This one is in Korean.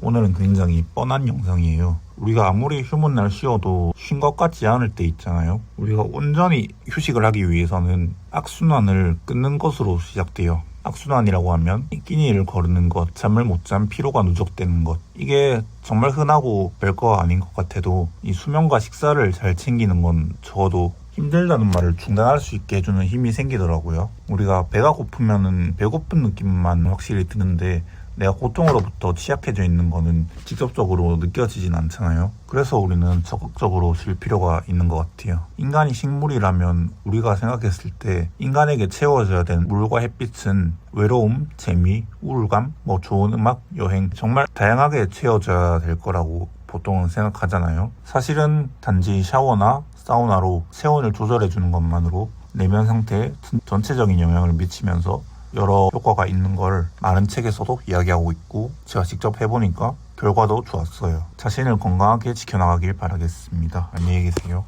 오늘은 굉장히 뻔한 영상이에요. 우리가 아무리 휴문 날 쉬어도 쉰 것 같지 않을 때 있잖아요. 우리가 온전히 휴식을 하기 위해서는 악순환을 끊는 것으로 시작돼요. 악순환이라고 하면 끼니를 거르는 것, 잠을 못잠 피로가 누적되는 것. 이게 정말 흔하고 별거 아닌 것 같아도 이 수면과 식사를 잘 챙기는 건 적어도 힘들다는 말을 중단할 수 있게 해주는 힘이 생기더라고요. 우리가 배가 고프면은 배고픈 느낌만 확실히 드는데 내가 고통으로부터 취약해져 있는 거는 직접적으로 느껴지진 않잖아요. 그래서 우리는 적극적으로 쉴 필요가 있는 것 같아요. 인간이 식물이라면 우리가 생각했을 때 인간에게 채워져야 되는 물과 햇빛은 외로움, 재미, 우울감, 뭐 좋은 음악, 여행 정말 다양하게 채워져야 될 거라고 보통은 생각하잖아요. 사실은 단지 샤워나 사우나로 체온을 조절해 주는 것만으로 내면 상태에 전체적인 영향을 미치면서 여러 효과가 있는 걸 많은 책에서도 이야기하고 있고 제가 직접 해보니까 결과도 좋았어요. 자신을 건강하게 지켜나가길 바라겠습니다. 안녕히 계세요.